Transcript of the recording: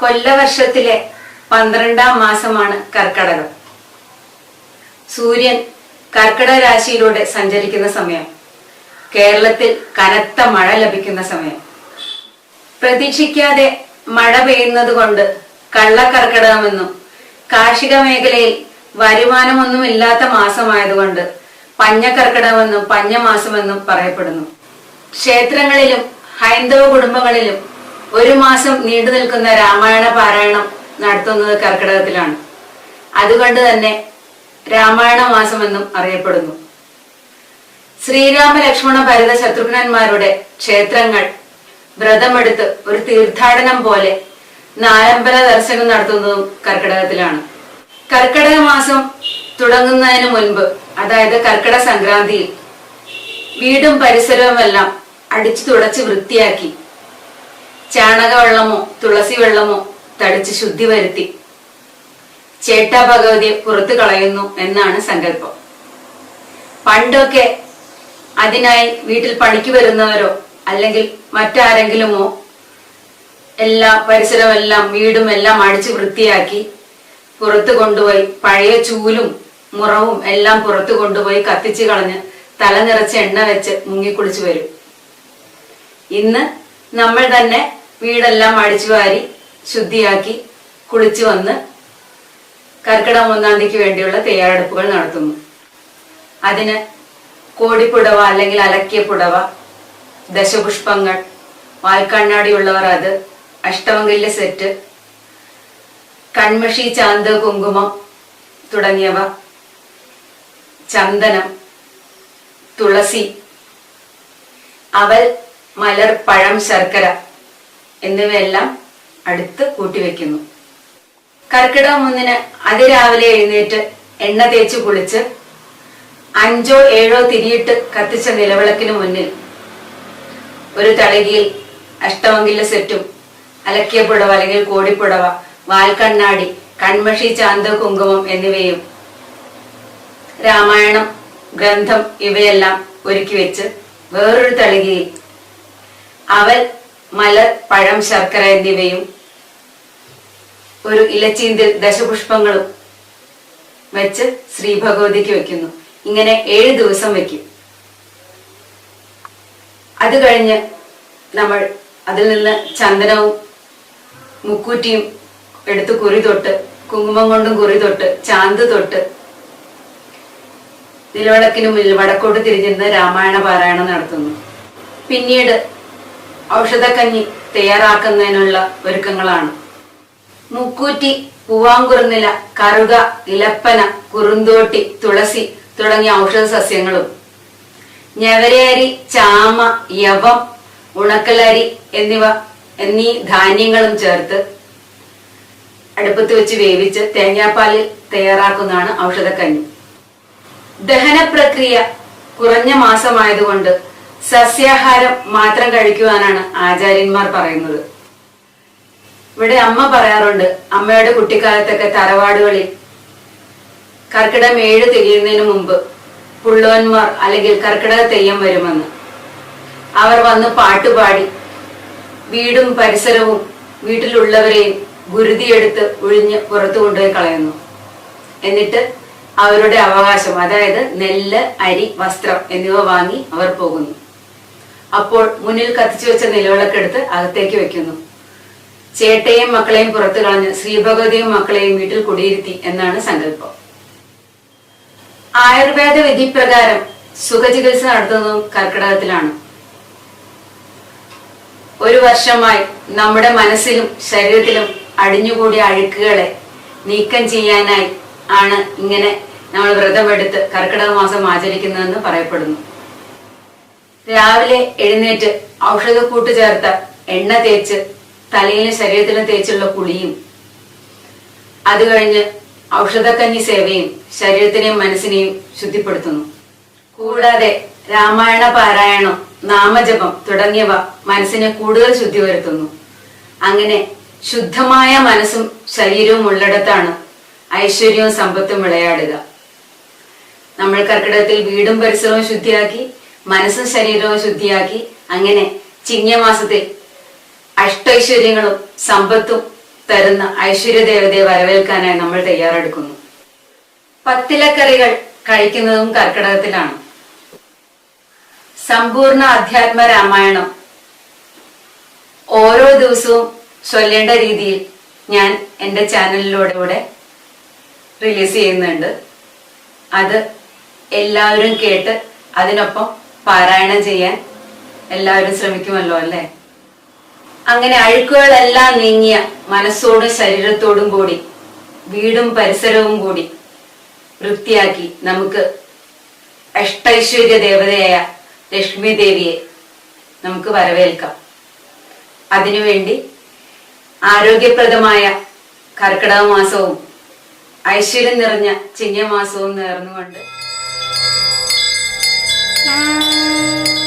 കൊല്ലവർഷത്തിലെ പന്ത്രണ്ടാം മാസമാണ് കർക്കടകം. സൂര്യൻ കർക്കിടക രാശിയിലൂടെ സഞ്ചരിക്കുന്ന സമയം. കേരളത്തിൽ കനത്ത മഴ ലഭിക്കുന്ന സമയം. പ്രതീക്ഷിക്കാതെ മഴ പെയ്യുന്നത് കൊണ്ട് കള്ളക്കർക്കിടകമെന്നും കാർഷിക മേഖലയിൽ വരുമാനമൊന്നുമില്ലാത്ത മാസമായതുകൊണ്ട് പഞ്ഞക്കർക്കിടകമെന്നും പഞ്ഞമാസമെന്നും പറയപ്പെടുന്നു. ക്ഷേത്രങ്ങളിലും ഹൈന്ദവ കുടുംബങ്ങളിലും ഒരു മാസം നീണ്ടു നിൽക്കുന്ന രാമായണ പാരായണം നടത്തുന്നത് കർക്കിടകത്തിലാണ്. അതുകൊണ്ട് തന്നെ രാമായണ മാസം എന്നും അറിയപ്പെടുന്നു. ശ്രീരാമ ലക്ഷ്മണ ഭരത ശത്രുഘ്നന്മാരുടെ ക്ഷേത്രങ്ങൾ വ്രതമെടുത്ത് ഒരു തീർത്ഥാടനം പോലെ നാലമ്പല ദർശനം നടത്തുന്നതും കർക്കിടകത്തിലാണ്. കർക്കിടക മാസം തുടങ്ങുന്നതിന് മുൻപ് അതായത് കർക്കിടക സംക്രാന്തിയിൽ വീടും പരിസരവും എല്ലാം അടിച്ചു തുടച്ച് വൃത്തിയാക്കി ചാണകവെള്ളമോ തുളസി വെള്ളമോ തടിച്ച് ശുദ്ധി വരുത്തി. ചേട്ടാ ഭഗവതിയെ പുറത്തു കളയുന്നു എന്നാണ് സങ്കല്പം. പണ്ടൊക്കെ അതിനായി വീട്ടിൽ പണിക്ക് വരുന്നവരോ അല്ലെങ്കിൽ മറ്റാരെങ്കിലുമോ എല്ലാ പരിസരമെല്ലാം വീടും എല്ലാം അടിച്ചു വൃത്തിയാക്കി പുറത്തു കൊണ്ടുപോയി പഴയ ചൂലും മുറവും എല്ലാം പുറത്തു കൊണ്ടുപോയി കത്തിച്ചു കളഞ്ഞ് തല നിറച്ച് എണ്ണ വെച്ച് മുങ്ങിക്കുളിച്ചു വരും. ഇന്ന് നമ്മൾ തന്നെ വീടെല്ലാം അടിച്ചു വാരി ശുദ്ധിയാക്കി കുളിച്ചു വന്ന് കർക്കിടകം ഒന്നാം തീയതിക്ക് വേണ്ടിയുള്ള തയ്യാറെടുപ്പുകൾ നടത്തുന്നു. അതിന് കോടിപ്പുടവ അല്ലെങ്കിൽ അലക്കിയ പുടവ ദശപുഷ്പങ്ങൾ വാൽക്കണ്ണാടിയുള്ളവർ അത് അഷ്ടമംഗല്യ സെറ്റ് കൺമഷി ചാന്ത് കുങ്കുമം തുടങ്ങിയവ ചന്ദനം തുളസി അവൽ മലർ പഴം ശർക്കര എന്നിവയെല്ലാം അടുത്ത് കൂട്ടിവെക്കുന്നു. കർക്കിടകം ഒന്നിന് അതിരാവിലെ എഴുന്നേറ്റ് എണ്ണ തേച്ച് കുളിച്ച് അഞ്ചോ ഏഴോ തിരിയിട്ട് കത്തിച്ച നിലവിളക്കിന് മുന്നിൽ ഒരു തളികയിൽ അഷ്ടമംഗില സെറ്റും അലക്കിയ പുടവ അല്ലെങ്കിൽ കോടിപ്പുടവ വാൽക്കണ്ണാടി കൺമഷി ചാന്ത കുങ്കുമം എന്നിവയും രാമായണം ഗ്രന്ഥം ഇവയെല്ലാം ഒരുക്കി വെച്ച് വേറൊരു തളികയിൽ അവൽ മലർ പഴം ശർക്കര എന്നിവയും ഒരു ഇലച്ചീന്തിൽ ദശപുഷ്പങ്ങളും വെച്ച് ശ്രീ ഭഗവതിക്ക് വെക്കുന്നു. ഇങ്ങനെ ഏഴ് ദിവസം വെക്കും. അത് കഴിഞ്ഞ് നമ്മൾ അതിൽ നിന്ന് ചന്ദനവും മുക്കൂറ്റിയും എടുത്ത് കുറി തൊട്ട് കുങ്കുമം കൊണ്ടും കുറി തൊട്ട് ചാന്ത് തൊട്ട് നിലവിളക്കിന് മുന്നിൽ വടക്കോട്ട് തിരിഞ്ഞിരുന്ന് രാമായണ പാരായണം നടത്തുന്നു. പിന്നീട് ഔഷധക്കഞ്ഞി തയ്യാറാക്കുന്നതിനുള്ള ഒരുക്കങ്ങളാണ്. മുക്കൂറ്റി പൂവാങ്കുറുനില കറുക ഇലപ്പന കുറുന്തോട്ടി തുളസി തുടങ്ങിയ ഔഷധ സസ്യങ്ങളും ഞവരയരി ചാമ യവം ഉണക്കലരി എന്നിവ എന്നീ ധാന്യങ്ങളും ചേർത്ത് അടുപ്പത്ത് വെച്ച് വേവിച്ച് തേങ്ങാപ്പാലിൽ തയ്യാറാക്കുന്നതാണ് ഔഷധക്കഞ്ഞി. ദഹന പ്രക്രിയ കുറഞ്ഞ മാസമായതുകൊണ്ട് സസ്യാഹാരം മാത്രം കഴിക്കുവാനാണ് ആചാര്യന്മാർ പറയുന്നത്. ഇവിടെ അമ്മ പറയാറുണ്ട് അമ്മയുടെ കുട്ടിക്കാലത്തൊക്കെ തറവാടുകളിൽ കർക്കിടം ഏഴ് തിരിയുന്നതിന് മുമ്പ് പുള്ളോന്മാർ അല്ലെങ്കിൽ കർക്കിടക തെയ്യം വരുമെന്ന്. അവർ വന്ന് പാട്ടുപാടി വീടും പരിസരവും വീട്ടിലുള്ളവരെയും ഗുരുതിയെടുത്ത് ഒഴിഞ്ഞ് പുറത്തു കൊണ്ടുപോയി കളയുന്നു. എന്നിട്ട് അവരുടെ അവകാശം അതായത് നെല്ല് അരി വസ്ത്രം എന്നിവ വാങ്ങി അവർ പോകുന്നു. അപ്പോൾ മുന്നിൽ കത്തിച്ചു വെച്ച നിലവിളക്കെടുത്ത് അകത്തേക്ക് വെക്കുന്നു. ചേട്ടയും മക്കളെയും പുറത്തു കളഞ്ഞ് ശ്രീഭഗവതിയും മക്കളെയും വീട്ടിൽ കുടിയിരുത്തി എന്നാണ് സങ്കല്പം. ആയുർവേദ വിധി പ്രകാരം സുഖചികിത്സ നടത്തുന്നതും കർക്കിടകത്തിലാണ്. ഒരു വർഷമായി നമ്മുടെ മനസ്സിലും ശരീരത്തിലും അടിഞ്ഞുകൂടിയ അഴുക്കുകളെ നീക്കം ചെയ്യാനായി ആണ് ഇങ്ങനെ നമ്മൾ വ്രതമെടുത്ത് കർക്കിടക മാസം ആചരിക്കുന്നതെന്ന് പറയപ്പെടുന്നു. രാവിലെ എഴുന്നേറ്റ് ഔഷധക്കൂട്ട് ചേർത്ത എണ്ണ തേച്ച് തലയിലും ശരീരത്തിലും തേച്ചുള്ള കുളിയും അത് കഴിഞ്ഞ് ഔഷധക്കഞ്ഞി സേവയും ശരീരത്തിനെയും മനസ്സിനെയും ശുദ്ധിപ്പെടുത്തുന്നു. കൂടാതെ രാമായണ പാരായണം നാമജപം തുടങ്ങിയവ മനസ്സിനെ കൂടുതൽ ശുദ്ധി വരുത്തുന്നു അങ്ങനെ ശുദ്ധമായ മനസ്സും ശരീരവും ഉള്ളിടത്താണ് ഐശ്വര്യവും സമ്പത്തും വിളയാടുക. നമ്മൾ കർക്കിടകത്തിൽ വീടും പരിസരവും ശുദ്ധിയാക്കി മനസ്സും ശരീരവും ശുദ്ധിയാക്കി അങ്ങനെ ചിങ്ങമാസത്തിൽ അഷ്ടൈശ്വര്യങ്ങളും സമ്പത്തും തരുന്ന ഐശ്വര്യ ദേവതയെ വരവേൽക്കാനായി നമ്മൾ തയ്യാറെടുക്കുന്നു. പത്തിലക്കറികൾ കഴിക്കുന്നതും കർക്കിടകത്തിലാണ്. സമ്പൂർണ അധ്യാത്മ രാമായണം ഓരോ ദിവസവും ചൊല്ലേണ്ട രീതിയിൽ ഞാൻ എന്റെ ചാനലിലൂടെ റിലീസ് ചെയ്യുന്നുണ്ട്. അത് എല്ലാവരും കേട്ട് അതിനൊപ്പം പാരായണം ചെയ്യാൻ എല്ലാവരും ശ്രമിക്കുമല്ലോ അല്ലേ? അങ്ങനെ അഴുക്കുകളെല്ലാം നീങ്ങിയ മനസ്സോടും ശരീരത്തോടും കൂടി വീടും പരിസരവും കൂടി വൃത്തിയാക്കി നമുക്ക് അഷ്ടൈശ്വര്യ ദേവതയായ ലക്ഷ്മി ദേവിയെ നമുക്ക് വരവേൽക്കാം. അതിനുവേണ്ടി ആരോഗ്യപ്രദമായ കർക്കിടക മാസവും ഐശ്വര്യം നിറഞ്ഞ ചിങ്ങമാസവും നേർന്നുകൊണ്ട് Bye.